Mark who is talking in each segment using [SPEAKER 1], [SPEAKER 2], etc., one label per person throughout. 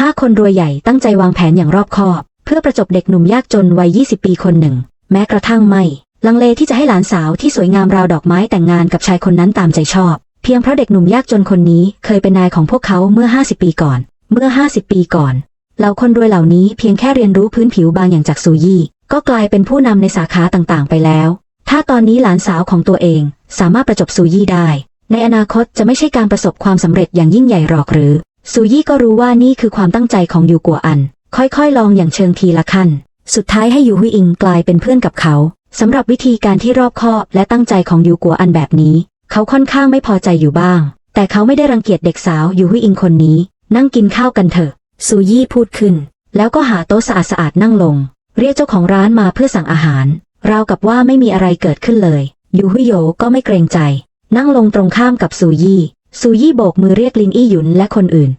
[SPEAKER 1] ห้าคนรวยใหญ่ตั้งใจวางแผนอย่างรอบคอบ เพื่อประจบเด็กหนุ่มยากจนวัย 20 ปีคนหนึ่ง แม้กระทั่งไม่ ลังเลที่จะให้หลานสาวที่สวยงามราวดอกไม้แต่งงานกับชายคนนั้นตามใจชอบ เพียงเพราะเด็กหนุ่มยากจนคนนี้เคยเป็นนายของพวกเขาเมื่อ 50 ปีก่อน เมื่อ 50 ปีก่อนเหล่าคนรวยเหล่านี้เพียงแค่เรียนรู้พื้นผิวบางอย่างจากซูยี่ ก็กลายเป็นผู้นำในสาขาต่างๆ ไปแล้ว ถ้าตอนนี้หลานสาวของตัวเองสามารถประจบซูยี่ได้ ในอนาคตจะไม่ใช่การประสบความสำเร็จอย่างยิ่งใหญ่หรอกหรือ ซูยี่ก็รู้ว่านี่คือความตั้งใจของยูกัวอัน ค่อยๆ ลองอย่างเชิงทีละขั้น สุดท้ายให้ยูฮุยอิงกลายเป็นเพื่อนกับเขาสำหรับวิธีการที่รอบคอบและตั้งใจของยูกัวอันแบบนี้ เขาค่อนข้างไม่พอใจอยู่บ้าง แต่เขาไม่ได้รังเกียจเด็กสาวยูฮุยอิงคนนี้ นั่งกินข้าวกันเถอะซูยี่พูดขึ้น แล้วก็หาโต๊ะสะอาดๆนั่งลง เรียกเจ้าของร้านมาเพื่อสั่งอาหาร ราวกับว่าไม่มีอะไรเกิดขึ้นเลยยูฮุยโยก็ไม่เกรงใจ นั่งลงตรงข้ามกับซูยี่ ซูยี่โบกมือเรียกลินอี้หยุนและคนอื่น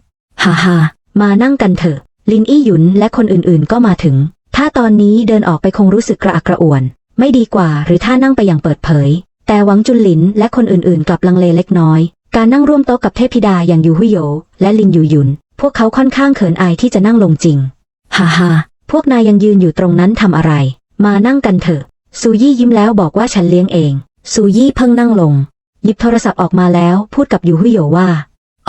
[SPEAKER 1] ฮ่าฮ่ามานั่งกันเถอะ ลินอี้หยุนและคนอื่นๆก็มาถึง ถ้าตอนนี้เดินออกไปคงรู้สึกกระอักกระอ่วน ไม่ดีกว่าหรือถ้านั่งไปอย่างเปิดเผย แต่หวังจุนหลินและคนอื่นๆ กลับลังเลเล็กน้อย การนั่งร่วมโต๊ะกับเทพธิดาอย่างยูฮุยโยและลินยูหยุน พวกเขาค่อนข้างเขินอายที่จะนั่งลงจริง ฮ่าฮ่าพวกนายยังยืนอยู่ตรงนั้นทำอะไร มานั่งกันเถอะซูยี่ยิ้มแล้วบอกว่าฉันเลี้ยงเองซูยี่เพิ่งนั่งลง ยิบโทรศัพท์ออกมาแล้ว พูดกับยูฮุยโยว่า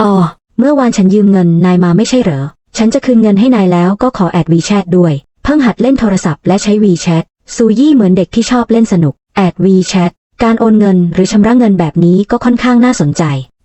[SPEAKER 1] อ๋อเมื่อวานฉันยืมเงินนายมาไม่ใช่เหรอ ฉันจะคืนเงินให้นายแล้วก็ขอแอดวีแชทด้วย เพิ่งหัดเล่นโทรศัพท์และใช้วีแชทซูยี่เหมือนเด็กที่ชอบเล่นสนุก แอดวีแชทการโอนเงินหรือชำระเงินแบบนี้ก็ค่อนข้างน่าสนใจ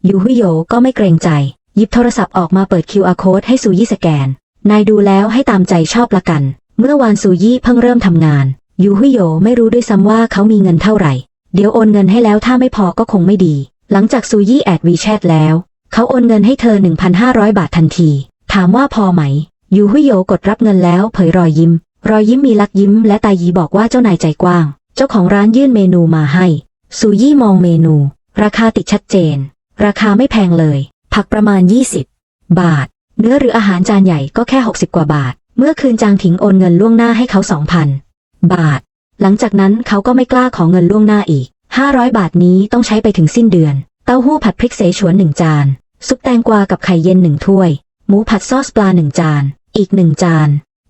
[SPEAKER 1] ยูฮุยโยก็ไม่เกรงใจ หยิบโทรศัพท์ออกมาเปิด QR code ให้ซูยี่สแกน นายดูแล้วให้ตามใจชอบละกัน เมื่อวานซูยี่เพิ่งเริ่มทำงาน ยูฮุยโยไม่รู้ด้วยซ้ำว่าเขามีเงินเท่าไหร่ เดี๋ยวโอนเงินให้แล้วถ้าไม่พอก็คงไม่ดี หลังจากซูยี่แอดวีแชทแล้ว เขาโอนเงินให้เธอ 1,500 บาททันที ถามว่าพอไหม ยูฮุยโยกดรับเงินแล้วเผยรอยยิ้ม รอยยิ้มมีลักยิ้มและตายีบอกว่าเจ้านายใจกว้าง เจ้าของร้านยื่นเมนูมาให้ซูยี่มองเมนู ราคาติดชัดเจน ราคาไม่แพงเลย ผักประมาณ 20 บาท เนื้อหรืออาหารจานใหญ่ก็แค่ 60 กว่าบาท เมื่อคืนจางถิงโอนเงินล่วงหน้าให้เขา 2,000 บาท หลังจากนั้นเขาก็ไม่กล้าขอเงินล่วงหน้าอีก 500 บาทนี้ต้องใช้ไปถึงสิ้นเดือน เต้าหู้ผัดพริกเสฉวนหนึ่งจาน ซุปแตงกวากับไข่เย็นหนึ่งถ้วย หมูผัดซอสปลาหนึ่งจาน อีกหนึ่งจาน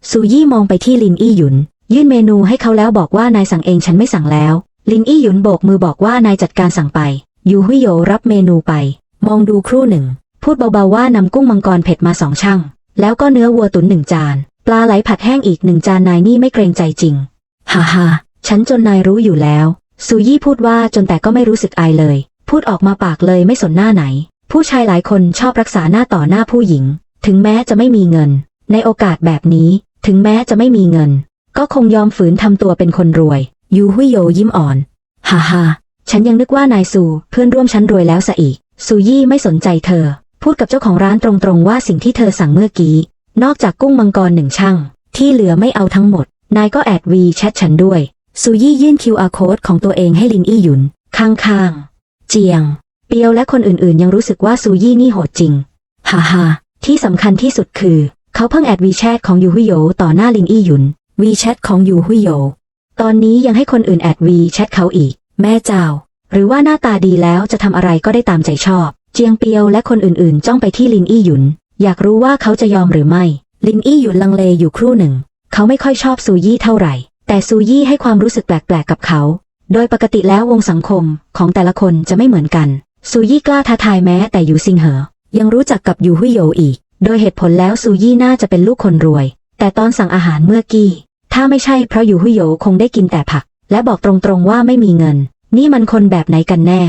[SPEAKER 1] ซูยี่มองไปที่ลินอี้หยุน ยื่นเมนูให้เขาแล้วบอกว่านายสั่งเองฉันไม่สั่งแล้ว ลินอี้หยุนโบกมือบอกว่านายจัดการสั่งไป ยูฮุยโยรับเมนูไป มองดูครู่หนึ่ง พูดเบาๆว่านำกุ้งมังกรเผ็ดมาสองช่างแล้วก็เนื้อวัวตุ๋นหนึ่งจาน ปลาไหลผัดแห้งอีกหนึ่งจานนายนี่ไม่เกรงใจจริง ฮ่าฮ่าฉันจนนายรู้อยู่แล้วซูยี่พูดว่าจนแต่ก็ไม่รู้สึกอายเลย พูดออกมาปากเลยไม่สนหน้าไหน ผู้ชายหลายคนชอบรักษาหน้าต่อหน้าผู้หญิง ถึงแม้จะไม่มีเงิน ในโอกาสแบบนี้ ถึงแม้จะไม่มีเงิน ก็คงยอมฝืนทำตัวเป็นคนรวย ยูฮุยโยยิ้มอ่อนฮ่าฮ่าฉันยังนึกว่านายซูเพื่อนร่วมชั้นรวยแล้วซะอีกซูยี่ไม่สนใจเธอ พูดกับเจ้าของร้านตรงๆว่าสิ่งที่เธอสั่งเมื่อกี้ นอกจากกุ้งมังกรหนึ่งช่างที่เหลือไม่เอาทั้งหมด นายก็แอดวีแชทฉันด้วย ซูยี่ยื่น QR code ของตัวเองให้ลินอี้หยุน ข้างๆ เจียง เปียวและคนอื่นๆ ยังรู้สึกว่าซูยี่นี่โหดจริง ฮ่าฮ่าที่สำคัญที่สุดคือ เขาเพิ่งแอดวีแชทของยูฮุยโยต่อหน้าลินอี้หยุน วีแชทของยูฮุยโย ตอนนี้ยังให้คนอื่นแอดวีแชทเขาอีก แม่เจ้า หรือว่าหน้าตาดีแล้วจะทำอะไรก็ได้ตามใจชอบ เจียงเปียวและคนอื่นๆ จ้องไปที่ลินอี้หยุน อยากรู้ว่าเขาจะยอมหรือไม่ ลินอี้หยุนลังเลอยู่ครู่หนึ่ง เขาไม่ค่อยชอบซูยี่เท่าไหร่ แต่ซูยี่ให้ความรู้สึกแปลกๆกับเขา โดยปกติแล้ววงสังคมของแต่ละคนจะไม่เหมือนกัน ซูยี่กล้าท้าทายแม้แต่ยูซิงเหอ ยังรู้จักกับยูฮุยโยอีก โดยเหตุผลแล้วซูยี่น่าจะเป็นลูกคนรวย แต่ตอนสั่งอาหารเมื่อกี้ ถ้าไม่ใช่เพราะยูฮุยโยคงได้กินแต่ผัก และบอกตรงๆว่าไม่มีเงิน นี่มันคนแบบไหนกันแน่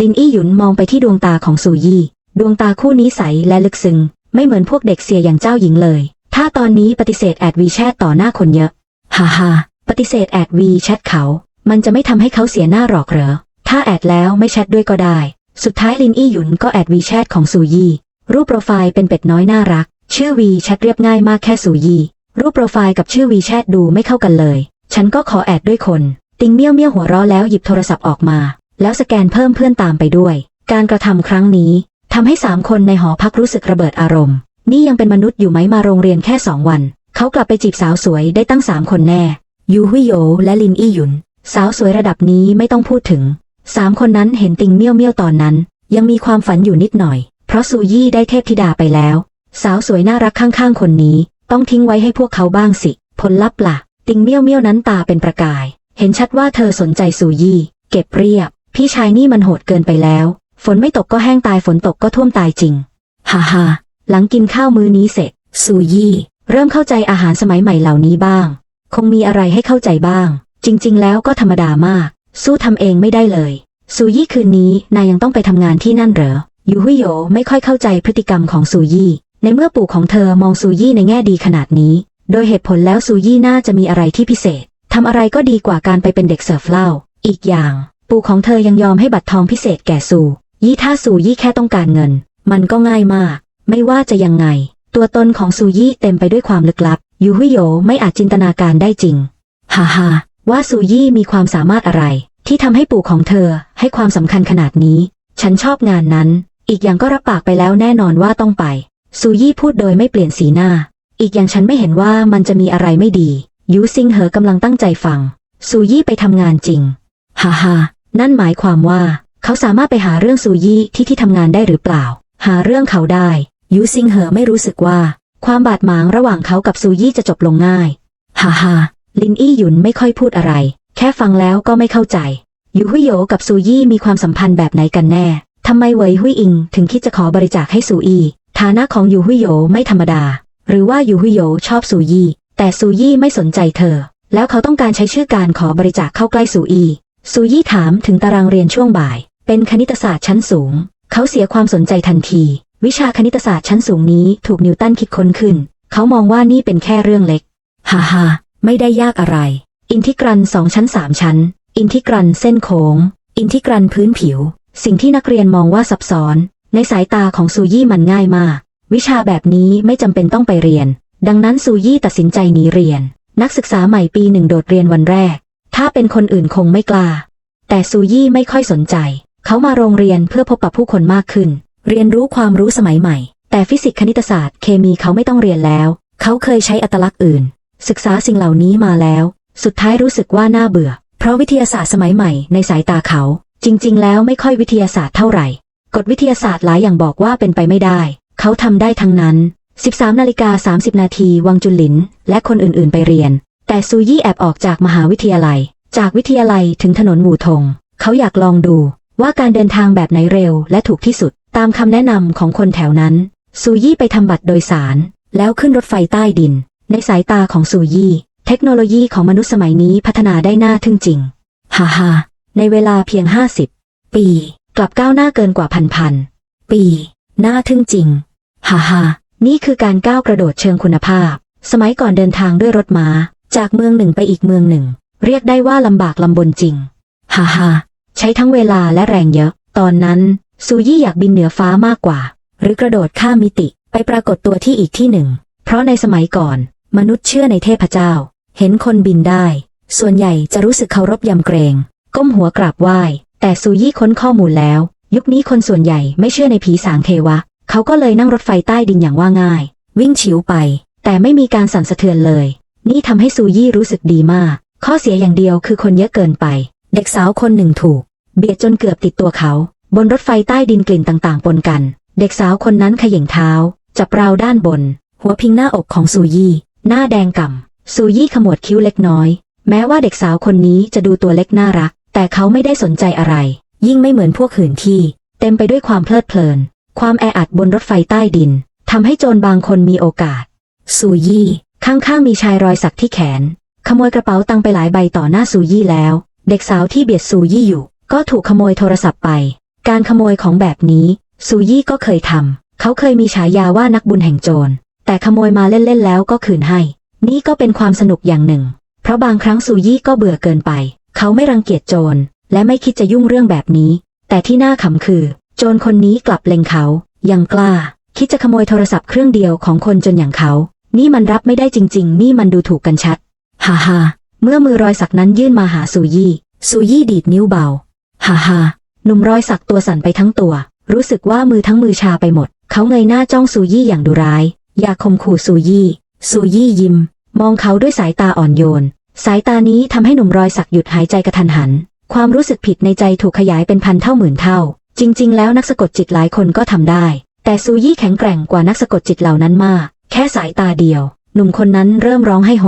[SPEAKER 1] ลินอี้หยุนมองไปที่ดวงตาของซูยี่ ดวงตาคู่นี้ใสและลึกซึ้งไม่เหมือนพวกเด็กเสียอย่างเจ้าหญิงเลย ถ้าตอนนี้ปฏิเสธแอดวีแชทต่อหน้าคนเยอะ ฮ่าฮ่าปฏิเสธแอดวีแชทเขา มันจะไม่ทำให้เขาเสียหน้าหรอกเหรอ ถ้าแอดแล้วไม่แชทด้วยก็ได้ สุดท้ายลินอี้หยุนก็แอดวีแชทของซูยี่ รูปโปรไฟล์เป็นเป็ดน้อยน่ารัก ชื่อวีแชทเรียบง่ายมากแค่ซูยี่ รูปโปรไฟล์กับชื่อวีแชทดูไม่เข้ากันเลย ฉันก็ขอแอดด้วยคน ติงเมี่ยวเมี่ยวหัวเราะแล้วหยิบโทรศัพท์ออกมา แล้วสแกนเพิ่มเพื่อนตามไปด้วย การกระทำครั้งนี้ทำให้สามคนในหอพักรู้สึกระเบิดอารมณ์ นี่ยังเป็นมนุษย์อยู่ไหมมาโรงเรียนแค่สองวัน เขากลับไปจีบสาวสวยได้ตั้งสามคนแน่ ยูฮุยโยและลินอี้หยุน สาวสวยระดับนี้ไม่ต้องพูดถึง สามคนนั้นเห็นติงเมี่ยวเมี่ยวตอนนั้น ยังมีความฝันอยู่นิดหน่อย เพราะซูยี่ได้เทพธิดาไปแล้ว สาวสวยน่ารักข้างๆคนนี้ ต้องทิ้งไว้ให้พวกเขาบ้างสิ ผลลัพธ์ล่ะ ติงเมี่ยวเมี่ยวนั้นตาเป็นประกาย เห็นชัดว่าเธอสนใจซูยี่ เก็บเรียบ พี่ชายนี่มันโหดเกินไปแล้ว ฝนไม่ตกก็แห้งตายฝนตกก็ท่วมตายจริง ฮ่าฮ่า หลังกินข้าวมื้อนี้เสร็จ ซูยี่ เริ่มเข้าใจอาหารสมัยใหม่เหล่านี้บ้าง คงมีอะไรให้เข้าใจบ้าง จริง ๆ แล้วก็ธรรมดามาก สู้ทำเองไม่ได้เลย ซูยี่คืนนี้นายยังต้องไปทำงานที่นั่นเหรอยูฮุยโยไม่ค่อยเข้าใจพฤติกรรมของซูยี่ ในเมื่อปู่ของเธอมองซูยี่ในแง่ดีขนาดนี้ โดยเหตุผลแล้วซูยี่น่าจะมีอะไรที่พิเศษทำอะไรก็ดีกว่าการไปเป็นเด็กเสิร์ฟเหล้า อีกอย่าง ปู่ของเธอยังยอมให้บัตรทองพิเศษแก่ซูยี่ถ้าซูยี่แค่ต้องการเงิน มันก็ง่ายมาก ไม่ว่าจะยังไง ตัวตนของซูยี่เต็มไปด้วยความลึกลับ ยูฮุยโยไม่อาจจินตนาการได้จริง ฮ่าฮ่าว่าซูยี่มีความสามารถอะไร ที่ทำให้ปู่ของเธอให้ความสำคัญขนาดนี้ ฉันชอบงานนั้น อีกอย่างก็รับปากไปแล้วแน่นอนว่าต้องไป ซูยี่พูดโดยไม่เปลี่ยนสีหน้า อีกอย่างฉันไม่เห็นว่ามันจะมีอะไรไม่ดียูซิงเหอกำลังตั้งใจฟัง ซูยี่ไปทำงานจริง ฮ่าฮ่านั่นหมายความว่า เขาสามารถไปหาเรื่องซูยี่ที่ที่ทำงานได้หรือเปล่า หาเรื่องเขาได้ ยูซิงเหอไม่รู้สึกว่า ความบาดหมางระหว่างเขากับซูยี่จะจบลงง่ายฮ่าฮ่าลินอี้หยุนไม่ค่อยพูดอะไร แค่ฟังแล้วก็ไม่เข้าใจ ยูฮุยโยกับซูยี่มีความสัมพันธ์แบบไหนกันแน่ทำไมเวยฮุยอิงถึงคิดจะขอบริจาคให้ซูอีฐานะของยูฮุยโยไม่ธรรมดา หรือว่ายูฮุยโยชอบซูยี่ แต่ซูยี่ไม่สนใจเธอ แล้วเขาต้องการใช้ชื่อการขอบริจาคเข้าใกล้ซูอีซูยี่ถามถึงตารางเรียนช่วงบ่าย เป็นคณิตศาสตร์ชั้นสูง เขาเสียความสนใจทันที วิชาคณิตศาสตร์ชั้นสูงนี้ถูกนิวตันคิดค้นขึ้น เขามองว่านี่เป็นแค่เรื่องเล็ก ฮ่าฮ่าไม่ได้ยากอะไร อินทิกรันสองชั้นสามชั้น อินทิกรันเส้นโค้ง อินทิกรันพื้นผิว สิ่งที่นักเรียนมองว่าซับซ้อน ในสายตาของซูยี่มันง่ายมาก วิชาแบบนี้ไม่จำเป็นต้องไปเรียน ดังนั้นซูยี่ตัดสินใจหนีเรียน นักศึกษาใหม่ปีหนึ่งโดดเรียนวันแรก ถ้าเป็นคนอื่นคงไม่กล้า แต่ซูยี่ไม่ค่อยสนใจ เขามาโรงเรียนเพื่อพบปะผู้คนมากขึ้น เรียนรู้ความรู้สมัยใหม่ แต่ฟิสิกส์คณิตศาสตร์เคมีเขาไม่ต้องเรียนแล้ว เขาเคยใช้อัตลักษณ์อื่น ศึกษาสิ่งเหล่านี้มาแล้ว สุดท้ายรู้สึกว่าน่าเบื่อ เพราะวิทยาศาสตร์สมัยใหม่ในสายตาเขา จริง ๆ แล้วไม่ค่อยวิทยาศาสตร์เท่าไหร่ กฎวิทยาศาสตร์หลายอย่างบอกว่าเป็นไปไม่ได้ เขาทำได้ทั้งนั้น 13นาฬิกา30 นาทีวังจุลิน และคนอื่นๆ ไปเรียน แต่ซูยี่แอบออกจากมหาวิทยาลัย จากวิทยาลัยถึงถนนหมู่ทง เขาอยากลองดูว่าการเดินทางแบบไหนเร็วและถูกที่สุด ตามคำแนะนำของคนแถวนั้น ซูยี่ไปทำบัตรโดยสาร แล้วขึ้นรถไฟใต้ดิน ในสายตาของซูยี่ เทคโนโลยีของมนุษย์สมัยนี้พัฒนาได้น่าทึ่งจริง ฮ่าฮ่าในเวลาเพียง50ปี กลับก้าวหน้าเกินกว่าพันพันปีน่าทึ่งจริง ฮ่าฮ่านี่คือการก้าวกระโดดเชิงคุณภาพ สมัยก่อนเดินทางด้วยรถม้า จากเมืองหนึ่งไปอีกเมืองหนึ่ง เรียกได้ว่าลำบากลำบนจริง ฮ่าฮ่าใช้ทั้งเวลาและแรงเยอะ ตอนนั้น ซูยี่อยากบินเหนือฟ้ามากกว่า หรือกระโดดข้ามมิติไปปรากฏตัวที่อีกที่หนึ่ง เพราะในสมัยก่อน มนุษย์เชื่อในเทพเจ้า เห็นคนบินได้ ส่วนใหญ่จะรู้สึกเคารพยำเกรง ก้มหัวกราบไหว้ แต่ซูยี่ค้นข้อมูลแล้ว ยุคนี้คนส่วนใหญ่ไม่เชื่อในผีสางเทวะ เขาก็เลยนั่งรถไฟใต้ดินอย่างว่าง่าย วิ่งฉิวไป แต่ไม่มีการสั่นสะเทือนเลย นี่ทำให้ซูยี่รู้สึกดีมาก ข้อเสียอย่างเดียวคือคนเยอะเกินไป เด็กสาวคนหนึ่งถูก เบียดจนเกือบติดตัวเขา บนรถไฟใต้ดินกลิ่นต่างๆ ปนกัน เด็กสาวคนนั้นขย่งเท้า จับราวด้านบน หัวพิงหน้าอกของซูยี่ หน้าแดงก่ำซูยี่ขมวดคิ้วเล็กน้อย แม้ว่าเด็กสาวคนนี้จะดูตัวเล็กน่ารัก แต่เขาไม่ได้สนใจอะไร ยิ่งไม่เหมือนพวกหื่นที่ เต็มไปด้วยความเพลิดเพลิน ความแออัดบนรถไฟใต้ดินทำให้โจรบางคนมีโอกาสซูยี่ข้างๆมีชายรอยสักที่แขน ขโมยกระเป๋าตังไปหลายใบต่อหน้าซูยี่แล้ว เด็กสาวที่เบียดซูยี่อยู่ ก็ถูกขโมยโทรศัพท์ไป การขโมยของแบบนี้ซูยี่ก็เคยทำ เขาเคยมีฉายาว่านักบุญแห่งโจร แต่ขโมยมาเล่นๆแล้วก็คืนให้ นี่ก็เป็นความสนุกอย่างหนึ่ง เพราะบางครั้งซูยี่ก็เบื่อเกินไป เขาไม่รังเกียจโจร และไม่คิดจะยุ่งเรื่องแบบนี้ แต่ที่น่าขำคือ โจรคนนี้กลับเล็งเขา ยังกล้า คิดจะขโมยโทรศัพท์เครื่องเดียวของคนจนอย่างเขา นี่มันรับไม่ได้จริง ๆ นี่มันดูถูกกันชัด ฮ่าฮ่าเมื่อมือรอยสักนั้นยื่นมาหาซูยี่ ซูยี่ดีดนิ้วเบา ฮ่าฮ่า หนุ่มรอยสักตัวสั่นไปทั้งตัว รู้สึกว่ามือทั้งมือชาไปหมด เขาเงยหน้าจ้องซูยี่อย่างดุร้าย อยากข่มขู่ซูยี่ ซูยี่ยิ้ม มองเขาด้วยสายตาอ่อนโยน สายตานี้ทำให้หนุ่มรอยสักหยุดหายใจกระทันหัน ความรู้สึกผิดในใจถูกขยายเป็นพันเท่าหมื่นเท่า จริง ๆ แล้วนักสะกดจิตหลายคนก็ทำได้ แต่ซูยี่แข็งแกร่งกว่านักสะกดจิตเหล่านั้นมาก แค่สายตาเดียว หนุ่มคนนั้นเริ่มร้องให้โห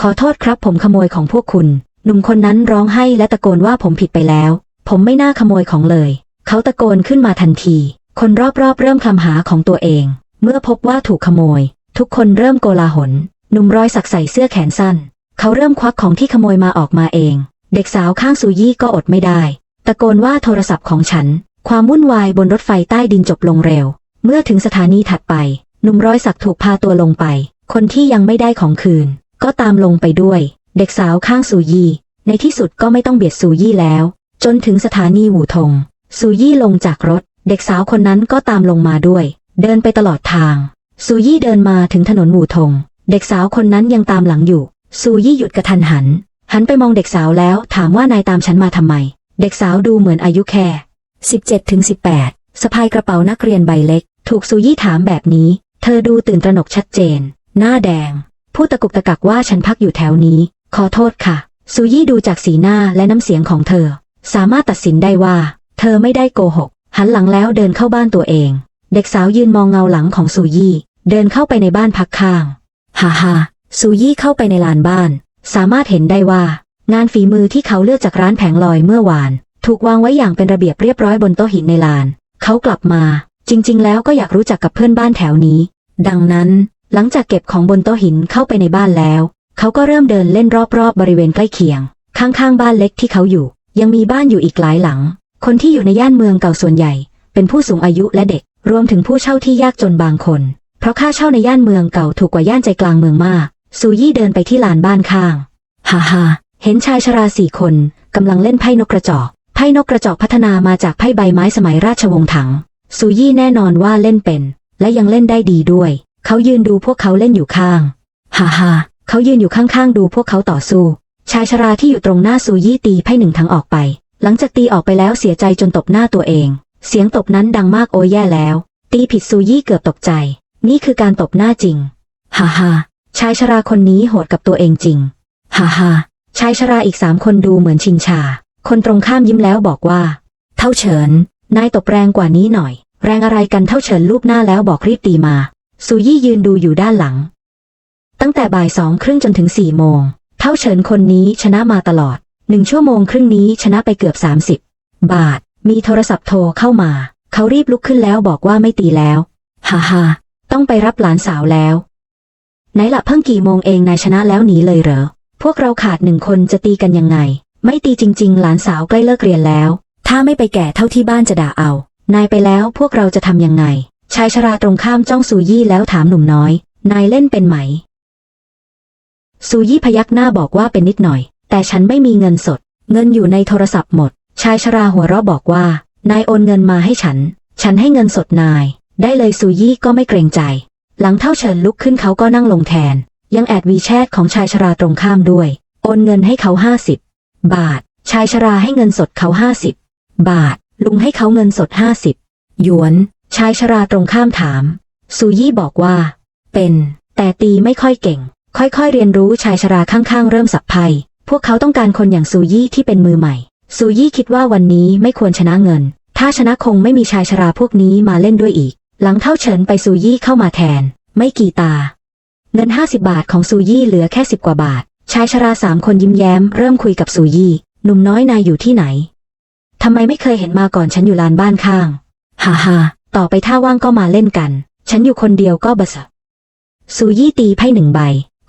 [SPEAKER 1] ขอโทษครับผมขโมยของพวกคุณ หนุ่มคนนั้นร้องให้และตะโกนว่าผมผิดไปแล้ว ผมไม่น่าขโมยของเลย เขาตะโกนขึ้นมาทันที คนรอบๆเริ่มคำหาของตัวเอง เมื่อพบว่าถูกขโมย ทุกคนเริ่มโกลาหล หนุ่มรอยสักใส่เสื้อแขนสั้น เขาเริ่มควักของที่ขโมยมาออกมาเอง เด็กสาวข้างซูยี่ก็อดไม่ได้ ตะโกนว่าโทรศัพท์ของฉัน ความวุ่นวายบนรถไฟใต้ดินจบลงเร็ว เมื่อถึงสถานีถัดไป หนุ่มร้อยสักถูกพาตัวลงไป คนที่ยังไม่ได้ของคืน ก็ตามลงไปด้วย เด็กสาวข้างซูยี่ ในที่สุดก็ไม่ต้องเบียดซูยี่แล้ว จนถึงสถานีหูทงซูยี่ลงจากรถ เด็กสาวคนนั้นก็ตามลงมาด้วย เดินไปตลอดทางซูยี่เดินมาถึงถนนหูทง เด็กสาวคนนั้นยังตามหลังอยู่ซูยี่หยุดกระทันหัน หันไปมองเด็กสาวแล้วถามว่านายตามฉันมาทำไม เด็กสาวดูเหมือนอายุแค่17ถึง18สะพายกระเป๋านักเรียนใบเล็ก ถูกซูยี่ถามแบบนี้ เธอดูตื่นตระหนกชัดเจน หน้าแดงพูดตะกุกตะกักว่าฉันพักอยู่แถวนี้ ขอโทษค่ะซูยี่ดูจากสีหน้าและน้ำเสียงของเธอ สามารถตัดสินได้ว่า เธอไม่ได้โกหก หันหลังแล้วเดินเข้าบ้านตัวเอง เด็กสาวยืนมองเงาหลังของซูยี่ เดินเข้าไปในบ้านพักข้างฮ่าฮ่าซูยี่เข้าไปในลานบ้าน สามารถเห็นได้ว่า งานฝีมือที่เขาเลือกจากร้านแผงลอยเมื่อวาน ถูกวางไว้อย่างเป็นระเบียบเรียบร้อยบนโต๊ะหินในลาน เขากลับมา จริง ๆ แล้วก็อยากรู้จักกับเพื่อนบ้านแถวนี้ ดังนั้น หลังจากเก็บของบนโต๊ะหินเข้าไปในบ้านแล้ว เขาก็เริ่มเดินเล่นรอบๆบบริเวณใกล้เคียง ข้างๆบ้านเล็กที่เขาอยู่ ยังมีบ้านอยู่อีกหลายหลัง คนที่อยู่ในย่านเมืองเก่าส่วนใหญ่ เป็นผู้สูงอายุและเด็ก รวมถึงผู้เช่าที่ยากจนบางคน เพราะค่าเช่าในย่านเมืองเก่าถูกกว่าย่านใจกลางเมืองมาก ซูยี่เดินไปที่ลานบ้านข้าง ฮ่าฮ่าเห็นชายชราสี่คนกำลังเล่นไพ่นกกระจอก ไพ่นกกระจอกพัฒนามาจากไพ่ใบไม้สมัยราชวงศ์ถัง ซูยี่แน่นอนว่าเล่นเป็น และยังเล่นได้ดีด้วย เขายืนดูพวกเขาเล่นอยู่ข้าง ฮ่าฮ่าเขายืนอยู่ข้างๆดูพวกเขาต่อสู้ ชายชราที่อยู่ตรงหน้าซูยี่ตีไพ่หนึ่งทั้งออกไป หลังจากตีออกไปแล้วเสียใจจนตบหน้าตัวเอง เสียงตบนั้นดังมากโอ้ยแย่แล้ว ตีผิดซูยี่เกือบตกใจ นี่คือการตบหน้าจริง ฮ่าฮ่าชายชราคนนี้โหดกับตัวเองจริง ฮ่าฮ่าชายชราอีกสามคนดูเหมือนชินชา คนตรงข้ามยิ้มแล้วบอกว่า เท่าเฉิน นายตบแรงกว่านี้หน่อย แรงอะไรกันเท่าเฉินรูปหน้าแล้วบอกรีบตีมา ซูยี่ยืนดูอยู่ด้านหลัง ตั้งแต่บ่ายสองครึ่งจนถึงสี่โมง เท่าเฉินคนนี้ชนะมาตลอดหนึ่งชั่วโมงครึ่งนี้ชนะไปเกือบสามสิบบาท มีโทรศัพท์โทรเข้ามา เขารีบลุกขึ้นแล้วบอกว่าไม่ตีแล้วฮ่าฮ่าต้องไปรับหลานสาวแล้วไหนละเพิ่งกี่โมงเองนายชนะแล้วหนีเลยเหรอ พวกเราขาดหนึ่งคนจะตีกันยังไง ไม่ตีจริง ๆ หลานสาวใกล้เลิกเรียนแล้ว ถ้าไม่ไปแก่เท่าที่บ้านจะด่าเอา นายไปแล้วพวกเราจะทำยังไง ชายชราตรงข้ามจ้องซูยี่แล้วถามหนุ่มน้อย นายเล่นเป็นไหม ซูยี่พยักหน้าบอกว่าเป็นนิดหน่อย แต่ฉันไม่มีเงินสด เงินอยู่ในโทรศัพท์หมด ชายชราหัวเราะบอกว่า นายโอนเงินมาให้ฉัน ฉันให้เงินสดนาย ได้เลยซูยี่ก็ไม่เกรงใจ หลังเท่าเฉินลุกขึ้นเขาก็นั่งลงแทน ยังแอดวีแชทของชายชราตรงข้ามด้วย โอนเงินให้เขาห้าสิบบาท ชายชราให้เงินสดเขาห้าสิบบาท ลุงให้เขาเงินสดห้าสิบหยวน ชายชราตรงข้ามถามซูยี่บอกว่า เป็น แต่ตีไม่ค่อยเก่ง ค่อยๆเรียนรู้ชายชราข้างๆ เริ่มสับไพ่พวกเขาต้องการคนอย่างซูยี่ที่เป็นมือใหม่ ซูยี่คิดว่าวันนี้ไม่ควรชนะเงิน ถ้าชนะคงไม่มีชายชราพวกนี้มาเล่นด้วยอีก หลังเท่าเฉินไปซูยี่เข้ามาแทน ไม่กี่ตา เงิน 50 บาทของซูยี่เหลือแค่สิบกว่าบาท ชายชราสามคนยิ้มแย้มเริ่มคุยกับซูยี่ หนุ่มน้อยนายอยู่ที่ไหนทำไมไม่เคยเห็นมาก่อนฉันอยู่ลานบ้านข้างฮ่าฮ่าต่อไปถ้าว่างก็มาเล่นกัน ฉันอยู่คนเดียวก็บะสะซูยี่ตีไพ่หนึ่งใบ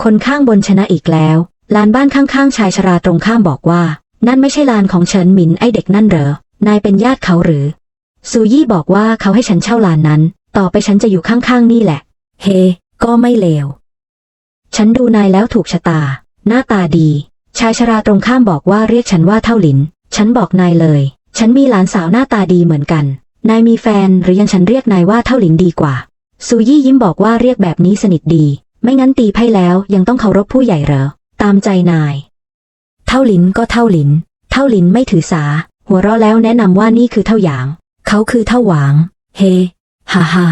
[SPEAKER 1] คนข้างบนชนะอีกแล้ว ลานบ้านข้างๆ ชายชราตรงข้ามบอกว่า นั่นไม่ใช่ลานของเฉินหมินไอเด็กนั่นเหรอ นายเป็นญาติเขาหรือ ซูยี่บอกว่าเขาให้ฉันเช่าลานนั้น ต่อไปฉันจะอยู่ข้างๆ นี่แหละ เฮก็ไม่เลว ฉันดูนายแล้วถูกชะตา หน้าตาดี ชายชราตรงข้ามบอกว่าเรียกฉันว่าเท่าหลิน ฉันบอกนายเลย ฉันมีหลานสาวหน้าตาดีเหมือนกัน นายมีแฟนหรือยังฉันเรียกนายว่าเท่าหลินดีกว่า ซูยี่ยิ้มบอกว่าเรียกแบบนี้สนิทดี ไม่งั้นตีไพ่แล้วยังต้องเคารพผู้ใหญ่เหรอ ตามใจนาย เท่าหลินก็เท่าหลิน เท่าหลินไม่ถือสา หัวเราะแล้วแนะนำว่านี่คือเท่าหยาง เขาคือเท่าหวาง เฮ ฮ่าฮ่า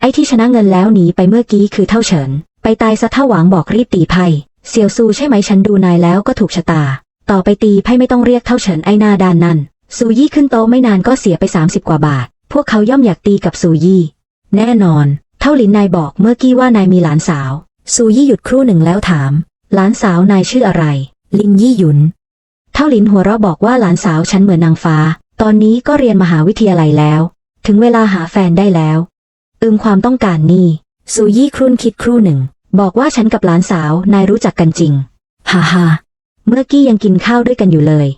[SPEAKER 1] ไอ้ที่ชนะเงินแล้วหนีไปเมื่อกี้คือเท่าเฉิน ไปตายซะเท่าหวางบอกรีบตีไพ่เสี่ยวซูใช่ไหมฉันดูนายแล้วก็ถูกชะตา ต่อไปตีไพ่ไม่ต้องเรียกเท่าเฉินไอ้หน้าด้านนั่น ซูยี่ขึ้นโต๊ะไม่นานก็เสียไป 30 กว่าบาท พวกเขาย่อมอยากตีกับซูยี่ แน่นอน เท่าหลินนายบอกเมื่อกี้ว่านายมีหลานสาว ซูยี่หยุดครู่หนึ่งแล้วถาม หลานสาวนายชื่ออะไร ลินยี่หยุน เท่าหลินหัวเราะบอกว่าหลานสาวฉันเหมือนนางฟ้า ตอนนี้ก็เรียนมหาวิทยาลัยแล้ว ถึงเวลาหาแฟนได้แล้วอึมความต้องการนี่ ซูยี่ครุ่นคิดครู่หนึ่ง บอกว่าฉันกับหลานสาวนายรู้จักกันจริง ฮ่าฮ่าเมื่อกี้ยังกินข้าวด้วยกันอยู่เลย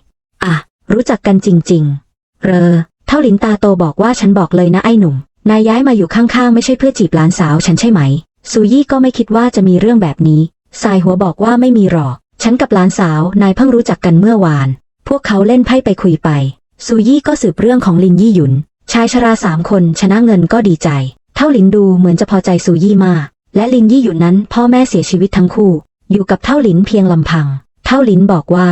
[SPEAKER 1] อะ รู้จักกันจริง ๆ เรอ เท่าหลินตาโตบอกว่าฉันบอกเลยนะไอ้หนุ่ม นายย้ายมาอยู่ข้างๆ ไม่ใช่เพื่อจีบหลานสาวฉันใช่ไหม ซูยี่ก็ไม่คิดว่าจะมีเรื่องแบบนี้ สายหัวบอกว่าไม่มีหรอก ฉันกับหลานสาวนายเพิ่งรู้จักกันเมื่อวาน พวกเขาเล่นไพ่ไปคุยไป ซูยี่ก็สืบเรื่องของลินยี่หยุน ชายชราสามคนชนะเงินก็ดีใจ เท่าหลินดูเหมือนจะพอใจซูยี่มาก และลินยี่หยุนนั้นพ่อแม่เสียชีวิตทั้งคู่ อยู่กับเท่าหลินเพียงลำพัง เท่าหลินบอกว่า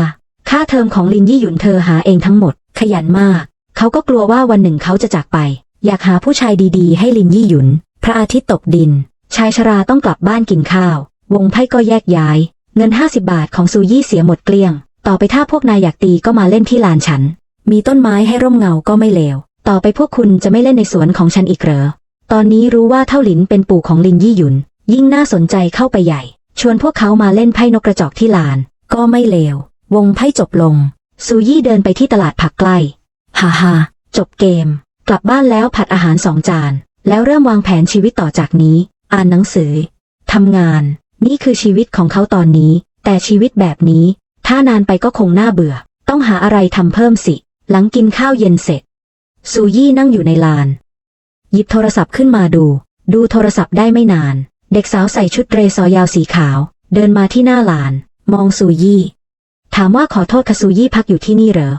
[SPEAKER 1] ค่าเทอมของลินยี่หยุนเธอหาเองทั้งหมด ขยันมาก เขาก็กลัวว่าวันหนึ่งเขาจะจากไป อยากหาผู้ชายดีๆ ให้ลินยี่หยุน พระอาทิตย์ตกดิน ชายชราต้องกลับบ้านกินข้าว วงไพ่ก็แยกย้าย เงิน 50 บาทของซูยี่เสียหมดเกลี้ยง ต่อไปถ้าพวกนายอยากตีก็มาเล่นที่ลานฉัน มีต้นไม้ให้ร่มเงาก็ไม่เลว ต่อไปพวกคุณจะไม่เล่นในสวนของฉันอีกเหรอ ตอนนี้รู้ว่าเท่าหลินเป็นปู่ของลินยี่หยุน ยิ่งน่าสนใจเข้าไปใหญ่ ชวนพวกเขามาเล่นไพ่นกกระจอกที่ลาน ก็ไม่เลว วงไพ่จบลง ซูยี่เดินไปที่ตลาดผักใกล้ ฮ่าฮ่าจบเกม กลับบ้านแล้วผัดอาหารสองจาน แล้วเริ่มวางแผนชีวิตต่อจากนี้ อ่านหนังสือ ทำงาน นี่คือชีวิตของเขาตอนนี้ แต่ชีวิตแบบนี้ ถ้านานไปก็คงน่าเบื่อ ต้องหาอะไรทำเพิ่มสิ หลังกินข้าวเย็นเสร็จ ซูยี่นั่งอยู่ในลาน หยิบโทรศัพท์ขึ้นมาดู ดูโทรศัพท์ได้ไม่นาน เด็กสาวใส่ชุดเรซอยาวสีขาว เดินมาที่หน้าลาน มองซูยี่ ถามว่าขอโทษค่ะซูยี่พักอยู่ที่นี่เหรอ